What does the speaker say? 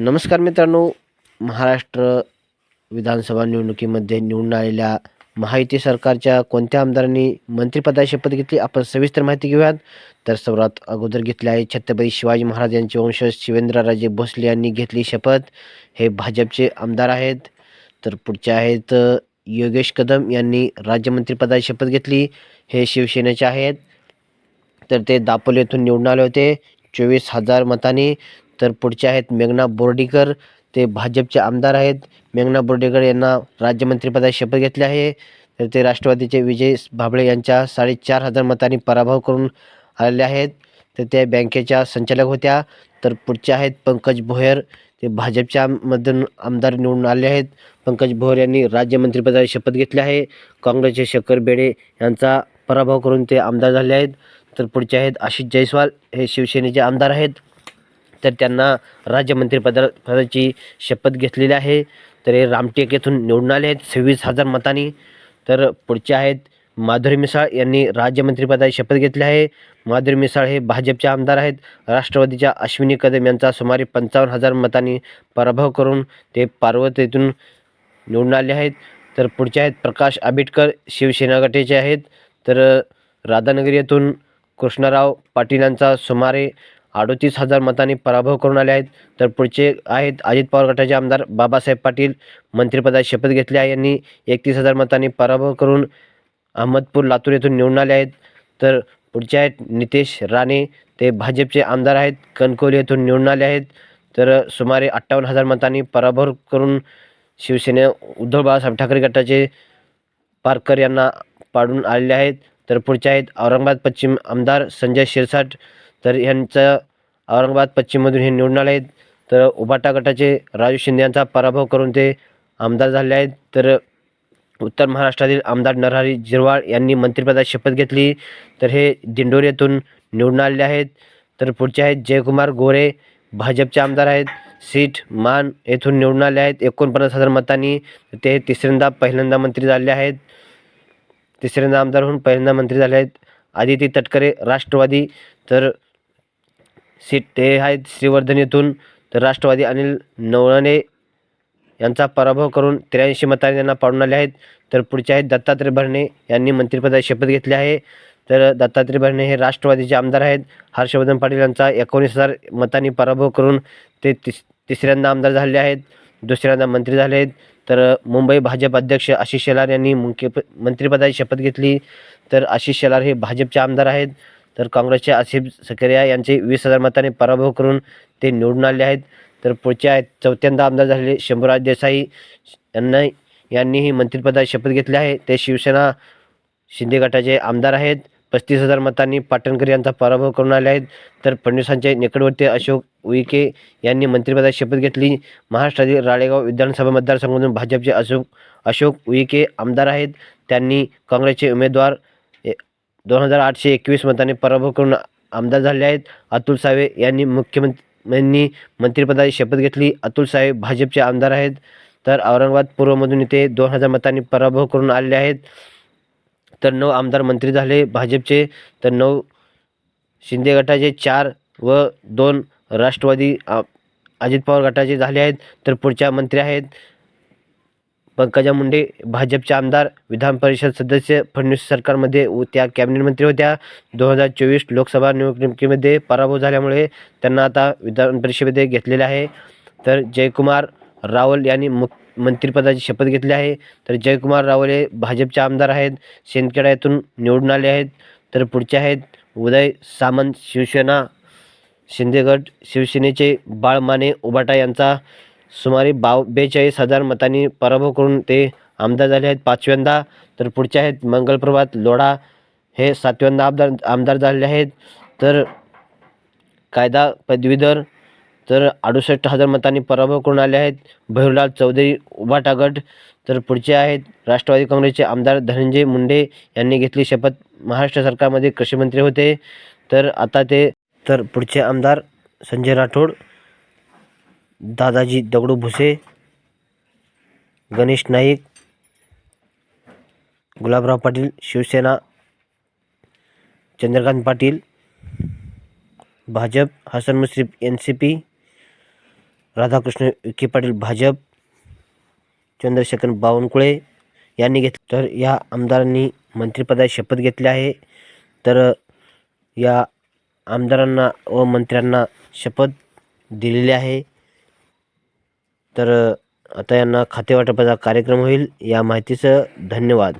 नमस्कार मित्रांनो महाराष्ट्र विधानसभा निवडणुकीमध्ये निवडून आलेल्या महायुती सरकारच्या कोणत्या आमदारांनी मंत्रिपदाची शपथ घेतली आपण सविस्तर माहिती घेऊयात. तर सर्वात अगोदर घेतले आहे छत्रपती शिवाजी महाराज यांचे वंशज शिवेंद्रराजे भोसले यांनी घेतली शपथ. हे भाजपचे आमदार आहेत. तर पुढचे आहेत योगेश कदम यांनी राज्यमंत्रीपदाची शपथ घेतली. हे शिवसेनेचे आहेत. तर ते दापोली येथून निवडून आले होते. चोवीस हजार मतांनी तर पुढचे आहेत मेघना बोर्डीकर ते भाजपचे आमदार आहेत. मेघना बोर्डीकर यांना राज्यमंत्रीपदाची शपथ घेतली आहे. तर ते राष्ट्रवादीचे विजय भाबळे यांच्या साडेचार हजार मतांनी पराभव करून आलेले आहेत. तर त्या बँकेच्या संचालक होत्या. तर पुढचे आहेत पंकज भोयर ते भाजपच्या मधून आमदार निवडून आले आहेत. पंकज भोयर यांनी राज्यमंत्रीपदाची शपथ घेतली आहे. काँग्रेसचे शकर बेडे यांचा पराभव करून ते आमदार झाले आहेत. तर पुढचे आहेत आशिष जयस्वाल हे शिवसेनेचे आमदार आहेत. तर त्यांना राज्यमंत्रीपदा पदाची शपथ घेतलेली आहे. तर हे रामटेक येथून निवडून आले आहेत. सव्वीस हजार मतांनी. तर पुढचे आहेत माधुरी मिसाळ यांनी राज्यमंत्रीपदाची शपथ घेतली आहे. माधुरी मिसाळ हे भाजपचे आमदार आहेत. राष्ट्रवादीच्या अश्विनी कदम यांचा सुमारे पंचावन्न हजार मतांनी पराभव करून ते पार्वतीतून निवडून आले आहेत. तर पुढचे आहेत प्रकाश आंबेडकर शिवसेना गटाचे आहेत. तर राधानगरी येथून कृष्णराव पाटील यांचा सुमारे अडोतीस हजार मतांनी पराभव करून आले आहेत. तर पुढचे आहेत अजित पवार गटाचे आमदार बाबासाहेब पाटील मंत्रिपदाची शपथ घेतली आहे. यांनी एकतीस हजार मतांनी पराभव करून अहमदपूर लातूर येथून निवडून आले आहेत. तर पुढचे आहेत नितेश राणे. ते भाजपचे आमदार आहेत. कणकवली येथून निवडून आले आहेत. तर सुमारे अठ्ठावन्न हजार मतांनी पराभव करून शिवसेने उद्धव बाळासाहेब ठाकरे गटाचे पारकर यांना पाडून आलेले आहेत. तर पुढचे आहेत औरंगाबाद पश्चिम आमदार संजय शिरसाट. तर यांचं औरंगाबाद पश्चिममधून हे निवडून आले आहेत तर उबाटा गटाचे राजू शिंदे यांचा पराभव करून ते आमदार झाले आहेत. तर उत्तर महाराष्ट्रातील आमदार नरहरी जिरवाळ यांनी मंत्रिपदाची शपथ घेतली. तर हे दिंडोरी येथून निवडून आलेले आहेत. तर पुढचे आहेत जयकुमार गोरे भाजपचे आमदार आहेत. सीट मान येथून निवडून आले आहेत. एकोणपन्नास हजार मतांनी ते तिसऱ्यांदा पहिल्यांदा मंत्री झाले आहेत. तिसऱ्यांदा आमदार होऊन पहिल्यांदा मंत्री झाले आहेत. आदिती तटकरे राष्ट्रवादी. तर सीट ते आहेत श्रीवर्धन येथून. तर राष्ट्रवादी अनिल नवळणे यांचा पराभव करून त्र्याऐंशी मतांनी त्यांना पाडून आले आहेत. तर पुढचे आहेत दत्तात्रय भरणे यांनी मंत्रिपदाची शपथ घेतली आहे. तर दत्तात्रय भरणे हे राष्ट्रवादीचे आमदार आहेत. हर्षवर्धन पाटील यांचा एकोणीस हजार मतांनी पराभव करून ते तिस तिसऱ्यांदा आमदार झाले आहेत दुसऱ्यांदा मंत्री झाले आहेत. तर मुंबई भाजप अध्यक्ष आशिष शेलार यांनी मुख्य मंत्रिपदाची शपथ घेतली. तर आशिष शेलार हे भाजपचे आमदार आहेत. तर काँग्रेसचे आसिफ सकेरिया यांचे वीस हजार मतांनी पराभव करून ते निवडून आले आहेत. तर पुढचे आहेत चौथ्यांदा आमदार झालेले शंभूराज देसाई यांना यांनीही मंत्रिपदाची शपथ घेतली आहे. ते शिवसेना शिंदे गटाचे आमदार आहेत. पस्तीस हजार मतांनी पाटणकर यांचा पराभव करून आले आहेत. तर फडणवीसांचे निकटवर्ती अशोक उईके यांनी मंत्रिपदाची शपथ घेतली. महाराष्ट्रातील राळेगाव विधानसभा मतदारसंघातून भाजपचे अशोक अशोक उईके आमदार आहेत. त्यांनी काँग्रेसचे उमेदवार दोन हजार आठशे एकवीस मताने पराभव करून आमदार झाले आहेत. अतुल सावे यांनी मुख्यमंत्र्यांनी मंत्रिपदाची शपथ घेतली. अतुल सावे भाजपचे आमदार आहेत. तर औरंगाबाद पूर्वमधून इथे दोन हजार मतांनी पराभव करून आलेले आहेत. तर नऊ आमदार मंत्री झाले भाजपचे. तर नऊ शिंदे गटाचे चार व दोन राष्ट्रवादी अजित पवार गटाचे झाले आहेत. तर पुढच्या मंत्री आहेत. पंकजा मुंडे भाजपचे आमदार विधान परिषद सदस्य फडणवीस सरकारमध्ये व त्या कॅबिनेट मंत्री होत्या. दोन हजार चोवीस लोकसभा निवडणुकीमध्ये पराभव झाल्यामुळे त्यांना आता विधान परिषदेमध्ये घेतलेले आहे. तर जयकुमार रावल यांनी मुख मंत्रिपदाची शपथ घेतली आहे. तर जयकुमार रावल हे भाजपचे आमदार आहेत. शेंदखेडा येथून निवडून आले आहेत. तर पुढचे आहेत उदय सामंत शिवसेना शिंदेगड शिवसेनेचे बाळ माने उबाटा यांचा सुमारे बाव बेचाळीस हजार मतांनी पराभव करून ते आमदार झाले आहेत. पाचव्यांदा तर पुढचे आहेत मंगलप्रभात लोढा हे सातव्यांदा आमदार आमदार झालेले आहेत. तर कायदा पदवीधर तर अडुसष्ट हजार मतांनी पराभव करून आले आहेत. भैरलाल चौधरी उबाटा गट तर पुढचे आहेत. राष्ट्रवादी काँग्रेसचे आमदार धनंजय मुंडे यांनी घेतली शपथ. महाराष्ट्र सरकारमध्ये कृषीमंत्री होते. तर आता ते तर पुढचे आमदार Sanjay Rathod Dadaji Dagdu Bhuse Ganesh Naik Gulabrao Patil Shivsena Chandrakant Patil Bhajap Hasan Mushrif N C P Radhakrishna Vikhe Patil Bhajap Chandrashekhar Bawankule यांनी घेतलं. तर या आमदारांनी मंत्रिपदाची शपथ घेतली आहे. तर या आमदारांना व मंत्र्यांना शपथ दिलेली आहे. तर आता यांना खातेवाटपाचा कार्यक्रम होईल. या माहितीचं धन्यवाद.